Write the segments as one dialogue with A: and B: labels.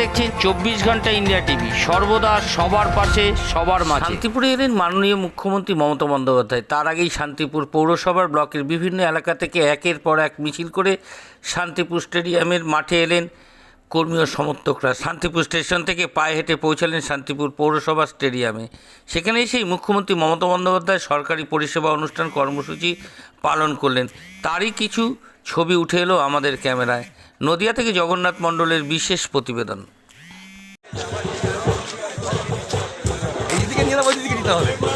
A: দেখছেন চব্বিশ ঘণ্টা ইন্ডিয়া টিভি। সর্বদা সবার পাশে, সবার মাঝে। শান্তিপুরে এলেন মাননীয় মুখ্যমন্ত্রী মমতা বন্দ্যোপাধ্যায়। তার আগেই শান্তিপুর পৌরসভার ব্লকের বিভিন্ন এলাকা থেকে একের পর এক মিছিল করে শান্তিপুর স্টেডিয়ামের মাঠে এলেন কর্মী ও সমর্থকরা। শান্তিপুর স্টেশন থেকে পায়ে হেঁটে পৌঁছালেন শান্তিপুর পৌরসভা স্টেডিয়ামে। সেখানে এসেই মুখ্যমন্ত্রী মমতা বন্দ্যোপাধ্যায় সরকারি পরিষেবা অনুষ্ঠান কর্মসূচি পালন করলেন। তারই কিছু ছবি উঠে এলো আমাদের ক্যামেরায়। নদিয়া থেকে জগন্নাথ মণ্ডলের বিশেষ প্রতিবেদন।
B: নিতে হবে।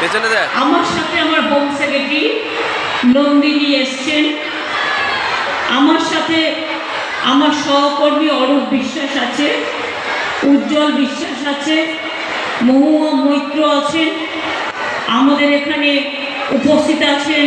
B: পেছনে দেখ।
C: আমার সাথে আমার হোম সেক্রেটারি নন্দিনী এসছেন। আমার সাথে আমার সহকর্মী অরূপ বিশ্বাস আছে, উজ্জ্বল বিশ্বাস আছে, মহুয়া মৈত্র আছেন, আমাদের এখানে উপস্থিত আছেন